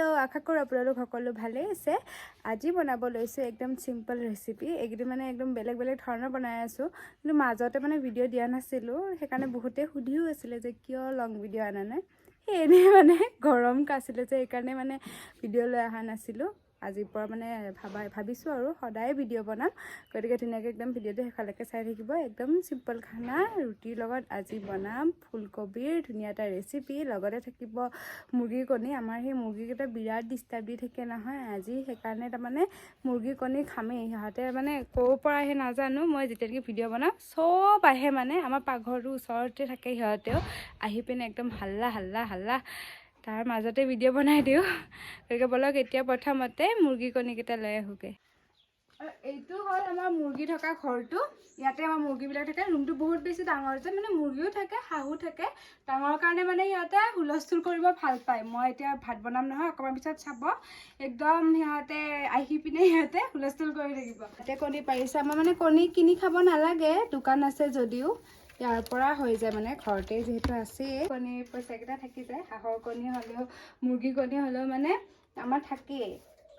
Hello আশা কৰোঁ আপোনালোক সকলো ভালেই আছে। আজি বনাব লৈছোঁ একদম চিম্পল ৰেচিপি এইকেইদিন মানে একদম বেলেগ বেলেগ ধৰণৰ বনাই আছোঁ। কিন্তু মাজতে মানে ভিডিঅ' দিয়া নাছিলোঁ সেইকাৰণে বহুতে সুধিও আছিলে যে কিয় লং ভিডিঅ' অনা নাই। সেই এনেই মানে গৰম আছিলে যে সেইকাৰণে মানে ভিডিঅ' লৈ অহা নাছিলোঁ। আজিৰ পৰা মানে ভাবা ভাবিছোঁ আৰু সদায় ভিডিঅ' বনাম। গতিকে ধুনীয়াকৈ একদম ভিডিঅ'টো শেষলৈকে চাই থাকিব। একদম চিম্পল খানা ৰুটিৰ লগত আজি বনাম ফুলকবিৰ ধুনীয়া এটা ৰেচিপি লগতে থাকিব মুৰ্গীৰ কণী। আমাৰ সেই মুৰ্গীকেইটা বিৰাট ডিষ্টাৰ্ব দি থাকে নহয়। আজি সেইকাৰণে তাৰমানে মুৰ্গীৰ কণী খামেই। সিহঁতে মানে ক'ৰ পৰা আহে নাজানো। মই যেতিয়ালৈকে ভিডিঅ' বনাওঁ চব আহে মানে। আমাৰ পাকঘৰটোৰ ওচৰতে থাকে সিহঁতেও। আহি পিনে একদম হাল্লা হাল্লা হাল্লা। তাৰ মাজতে ভিডিঅ' বনাই দিওঁ। গতিকে ব'লক, এতিয়া প্ৰথমতে মুৰ্গী কণীকেইটা লৈ আহোঁগৈ। এইটো হ'ল আমাৰ মুৰ্গী থকা ঘৰটো। ইয়াতে আমাৰ মুৰ্গীবিলাক থাকে। ৰুমটো বহুত বেছি ডাঙৰ যে মানে মুৰ্গীও থাকে, হাঁহো থাকে। ডাঙৰ কাৰণে মানে সিহঁতে হুলস্থুল কৰিব ভালো পায়। মই এতিয়া ভাত বনাম নহয়, অকণমান পিছত চাব। একদম সিহঁতে আহি পিনে সিহঁতে হুলস্থুল কৰি থাকিব। ইয়াতে কণী পাৰিছে। আমাৰ মানে কণী কিনি খাব নালাগে। দোকান আছে যদিও। ইয়াৰ পৰা হৈ যায় মানে ঘৰতে যিহেতু আছেই। কণীৰ পইচাকেইটা থাকি যায় হাঁহৰ কণী হ'লেও মুৰ্গী কণী হ'লেও মানে আমাৰ থাকেই।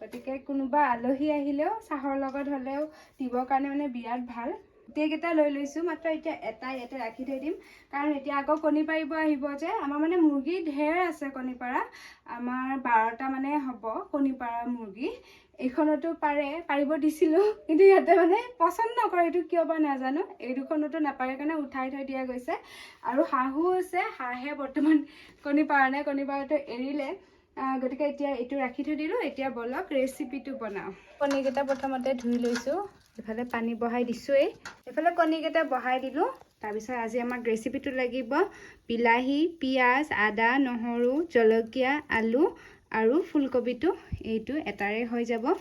গতিকে কোনোবা আলহী আহিলেও চাহৰ লগত হ'লেও দিবৰ কাৰণে মানে বিৰাট ভাল। গোটেইকেইটা লৈ লৈছোঁ মাত্ৰ এতিয়া এটা ইয়াতে ৰাখি থৈ দিম। কাৰণ এতিয়া আকৌ কণী পাৰিব আহিব যে আমাৰ মানে মুৰ্গী ঢেৰ আছে কণী পাৰা আমাৰ বাৰটা মানে হ'ব কণী পাৰা মুৰ্গী। এইখনতো পাৰে পাৰিব দিছিলোঁ কিন্তু সিহঁতে মানে পচন্দ নকৰে এইটো কিয় বা নাজানো। এই দুখনতো নাপাৰে কাৰণে উঠাই থৈ দিয়া গৈছে। আৰু হাঁহো আছে হাঁহে বৰ্তমান কণী পাৰা নাই কণী পাৰাটো এৰিলে। গতিকে এতিয়া এইটো ৰাখি থৈ দিলোঁ। এতিয়া ব'লক ৰেচিপিটো বনাওঁ। কণীকেইটা প্ৰথমতে ধুই লৈছোঁ। এইফালে পানী বহাই দিছোঁৱেই। এইফালে কণীকেইটা বহাই দিলোঁ। তাৰপিছত আজি আমাক ৰেচিপিটো লাগিব বিলাহী পিঁয়াজ আদা নহৰু জলকীয়া আলু আৰু ফুলকবিটো। এইটো এটাৰে হৈ যাব।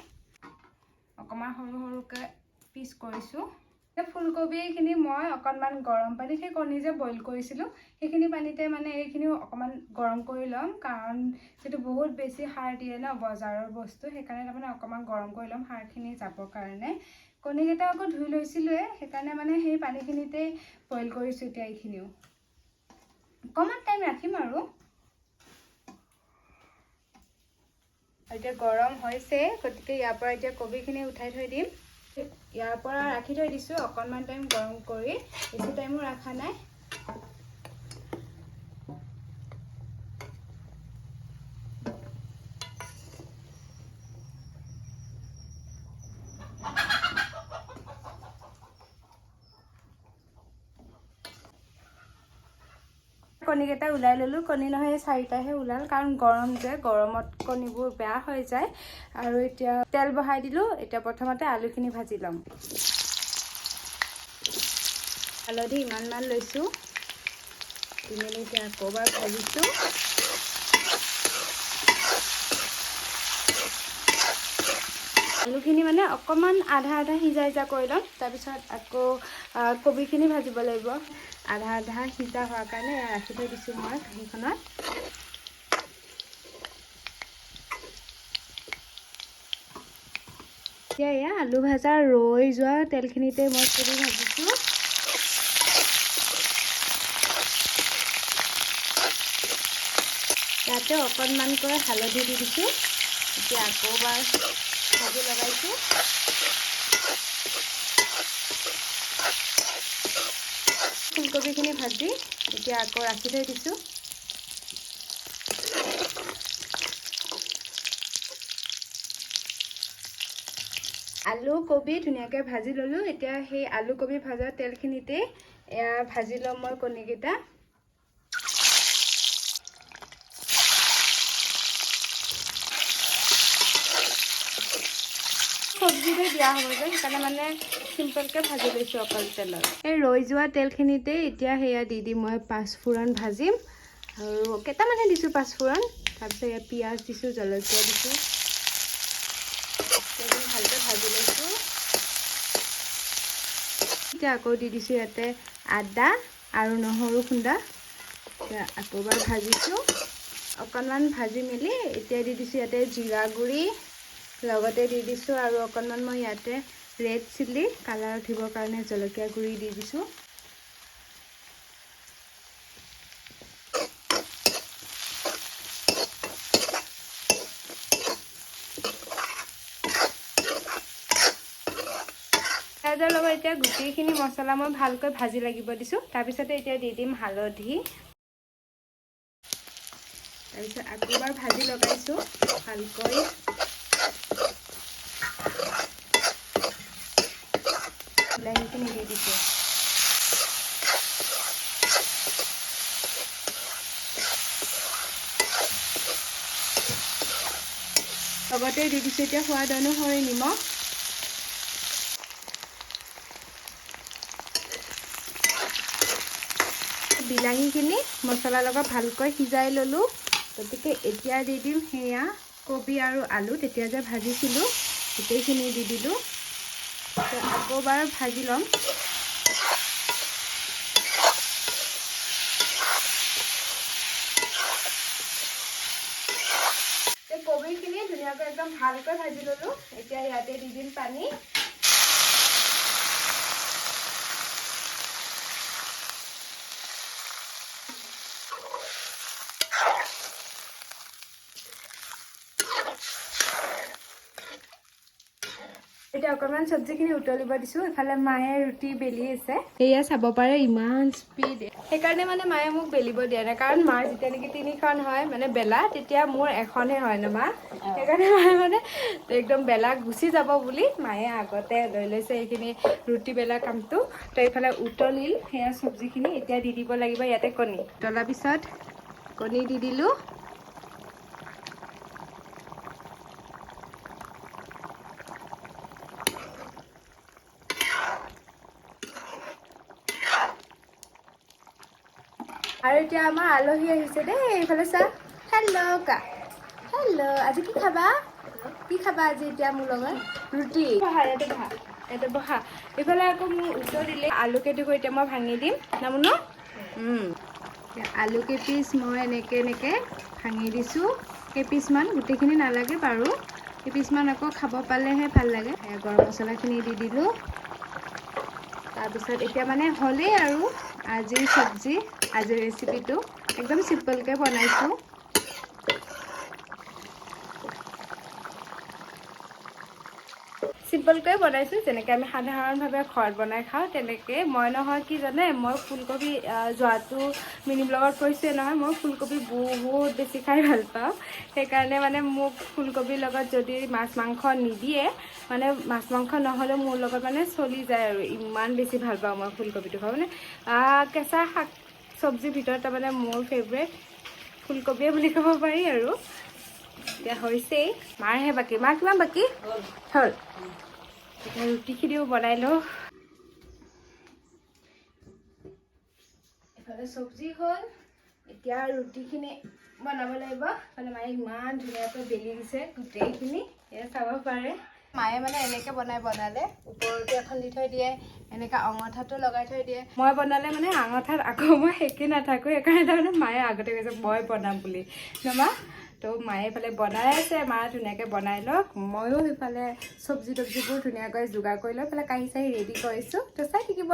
অকণমান সৰু সৰুকৈ পিচ কৰিছোঁ। ফুলকবিখিনি মই অকণমান গৰম পানীত সেই কণী যে বইল কৰিছিলোঁ সেইখিনি পানীতে মানে এইখিনিও অকণমান গৰম কৰি ল'ম। কাৰণ যিটো বহুত বেছি সাৰ দিয়ে ন বজাৰৰ বস্তু সেইকাৰণে তাৰমানে অকণমান গৰম কৰি ল'ম সাৰখিনি যাবৰ কাৰণে। কণীকেইটা আকৌ ধুই লৈছিলোঁৱে সেইকাৰণে মানে সেই পানীখিনিতেই বইল কৰিছোঁ এতিয়া এইখিনিও। অকণমান টাইম ৰাখিম আৰু এতিয়া গৰম হৈছে গতিকে ইয়াৰ পৰা এতিয়া কবিখিনি উঠাই থৈ দিম। ইয়াৰ পৰা ৰাখি থৈ দিছোঁ। অকণমান টাইম গৰম কৰি। বেছি টাইমো ৰখা নাই। কণীকেইটা ওলাই ল'লোঁ। কণী নহয় চাৰিটাহে ওলাল। কাৰণ গৰম যে, গৰমত কণীবোৰ বেয়া হৈ যায়। আৰু এতিয়া তেল বহাই দিলোঁ। এতিয়া প্ৰথমতে আলুখিনি ভাজি ল'ম। হালধি ইমানমান লৈছোঁ। মেলি এতিয়া আকৌ ভাজিছোঁ। আলুখিনি মানে অকণমান আধা আধা সিজাই সিজা কৰি ল'ম তাৰপিছত আকৌ কবিখিনি ভাজিব লাগিব। আধা আধা সিজা হোৱাৰ কাৰণে ৰাখি থৈ দিছোঁ মই কাঁহীখনত এতিয়া এয়া আলু ভাজা ৰৈ যোৱা তেলখিনিতে মই কবি ভাজিছোঁ। ইয়াতে অকণমানকৈ হালধি দি দিছোঁ। এতিয়া আকৌ এবাৰ ভাজি লগাইছোঁ। ফুলকবিখিনি ভাজি এতিয়া আকৌ ৰাখি থৈ দিছোঁ। আলু কবি ধুনীয়াকৈ ভাজি ল'লোঁ। এতিয়া সেই আলু কবি ভজা তেলখিনিতে এয়া ভাজি ল'ম মই কণীকেইটা। চব্জিতে দিয়া হ'ব যে, সেইকাৰণে মানে চিম্পলকৈ ভাজি লৈছোঁ অকল তেলত। এই ৰৈ যোৱা তেলখিনিতে এতিয়া সেয়া দি দিম মই পাঁচফোৰণ ভাজিম। আৰু কেইটামানহে দিছোঁ পাঁচফোৰণ, তাৰপিছত ইয়াত পিঁয়াজ দিছোঁ, জলকীয়া দিছোঁ। ভালকৈ ভাজি লৈছোঁ। এতিয়া আকৌ দি দিছোঁ ইয়াতে আদা আৰু নহৰু খুন্দা। এতিয়া আকৌ এবাৰ ভাজিছোঁ। অকণমান ভাজি মেলি এতিয়া দি দিছোঁ ইয়াতে জিৰা গুড়ি। লগতে দি দিছোঁ আৰু অকণমান মই ইয়াতে ৰেড চিলি কালাৰ উঠিবৰ কাৰণে জলকীয়া গুড়ি দি দিছোঁ। পিঁয়াজৰ লগত এতিয়া গোটেইখিনি মছলা মই ভালকৈ ভাজি লাগিব দিছোঁ। তাৰপিছতে এতিয়া দি দিম হালধি। তাৰপিছত আকৌ এবাৰ ভাজি লগাইছোঁ ভালকৈ। দি দিছোঁ। লগতে দি দিছোঁ এতিয়া সোৱাদ অনুসৰি নিমখ। বিলাহীখিনি মছলাৰ লগত ভালকৈ সিজাই ল'লোঁ। গতিকে এতিয়া দি দিম সেয়া কবি আৰু আলু তেতিয়া যে ভাজিছিলোঁ গোটেইখিনি দি দিলোঁ। আকৌ এবাৰ ভাজি ল'ম। কবিখিনি ধুনীয়াকৈ একদম ভালকৈ ভাজি ল'লোঁ। এতিয়া ইয়াতে দি দিম পানী। এতিয়া অকণমান চব্জিখিনি উতলিব দিছোঁ। ইফালে মায়ে ৰুটি বেলি আছে। সেয়া চাব পাৰে ইমান স্পীড সেইকাৰণে মানে মায়ে মোক বেলিব দিয়া নাই। কাৰণ মাৰ যেতিয়া নেকি তিনিখন হয় মানে বেলা তেতিয়া মোৰ এখনহে হয় ন মা? সেইকাৰণে মায়ে মানে একদম বেলা গুচি যাব বুলি মায়ে আগতে লৈ লৈছে এইখিনি ৰুটি বেলা কামটো। তো এইফালে উতলিল সেয়া চব্জিখিনি এতিয়া দি দিব লাগিব ইয়াতে কণী। উতলাৰ পিছত কণী দি দিলোঁ। আৰু এতিয়া আমাৰ আলহী আহিছে দেই এইফালে চা। হেল্ল' কা। হেল্ল' আজি কি খাবা? কি খাবা আজি এতিয়া মোৰ লগত? ৰুটি। ইয়াতে বহা এইফালে আকৌ মোৰ উত্তৰ দিলে আলু কেইটুকুৰ এতিয়া মই ভাঙি দিম। নামনো? আলু কেইপিচ মই এনেকৈ এনেকৈ ভাঙি দিছোঁ। কেইপিচমান গোটেইখিনি নালাগে বাৰু। কেইপিচমান আকৌ খাব পালেহে ভাল লাগে। গৰম মছলাখিনি দি দিলোঁ। তাৰপিছত এতিয়া মানে হ'লেই আৰু আজিৰ চব্জি আজিৰ ৰেচিপিটো একদম চিম্পলকৈ বনাইছোঁ। চিম্পলকৈ বনাইছোঁ যেনেকৈ আমি সাধাৰণভাৱে ঘৰত বনাই খাওঁ তেনেকৈ। মই নহয় কি জানে মই ফুলকবি যোৱাটো মিনি ব্লগত কৈছোৱে নহয় মই ফুলকবি বহুত বেছি খাই ভাল পাওঁ। সেইকাৰণে মানে মোক ফুলকবিৰ লগত যদি মাছ মাংস নিদিয়ে মানে মাছ মাংস নহ'লেও মোৰ লগত মানে চলি যায় আৰু ইমান বেছি ভাল পাওঁ মই ফুলকবিটো খাওঁ মানে কেঁচা শাক চব্জিৰ ভিতৰত তাৰমানে মোৰ ফেভৰেট ফুলকবিয়ে বুলি ক'ব পাৰি আৰু। হৈছেই মাৰহে বাকী মাৰ কিমান বাকী? হ'ল। এতিয়া ৰুটিখিনিও বনাই লওঁ। এফালে চব্জি হ'ল এতিয়া ৰুটিখিনি বনাব লাগিব। এফালে মায়ে ইমান ধুনীয়াকৈ বেলি দিছে গোটেইখিনি। এয়া চাব পাৰে। মায়ে মানে এনেকৈ বনাই বনালে ওপৰতো এখন দি থৈ দিয়ে এনেকৈ অঙঠাটো লগাই থৈ দিয়ে। মই বনালে মানে আঙঠাত আকৌ মই সেকি নাথাকোঁ সেইকাৰণে তাৰমানে মায়ে আগতে কৈছে মই বনাম বুলি। নমা তো মায়ে এইফালে বনাই আছে মা ধুনীয়াকৈ বনাই লওক। ময়ো সেইফালে চব্জি তব্জিবোৰ ধুনীয়াকৈ যোগাৰ কৰি লৈ পেলাই কাঁহী চাহী ৰেডি কৰিছোঁ। তো চাই থাকিব।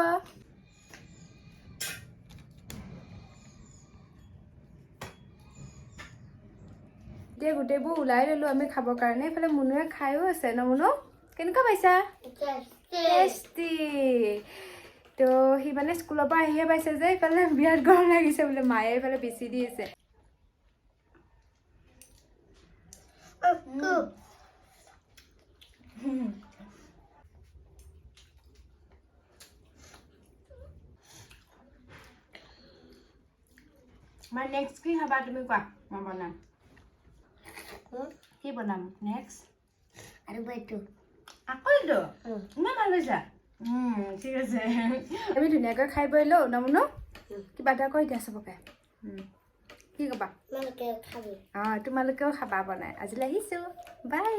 এতিয়া গোটেইবোৰ ওলাই ল'লোঁ আমি খাবৰ কাৰণে। এইফালে মুনুৱে খায়ো আছে ন মুনু? কেনেকুৱা পাইছা? টেষ্টি তো সি মানে স্কুলৰ পৰা আহিয়ে পাইছে যে এইফালে বিৰাট গৰম লাগিছে বোলে। মায়ে এইফালে বেছি দি আছে। মই নেক্সট কি খাবা তুমি কোৱা মই বনাম কি বনাম নেক্সট আৰু বাইটো আকৌ এইটো ইমান ভালো উম, ঠিক আছে আমি ধুনীয়াকৈ খাই বৈ লওঁ নমুনো কিবা এটা কৈ দিয়া চবকে কি ক'বা? তোমালোকেও খাবা বনাই। আজিলৈ আহিছোঁ। বাই।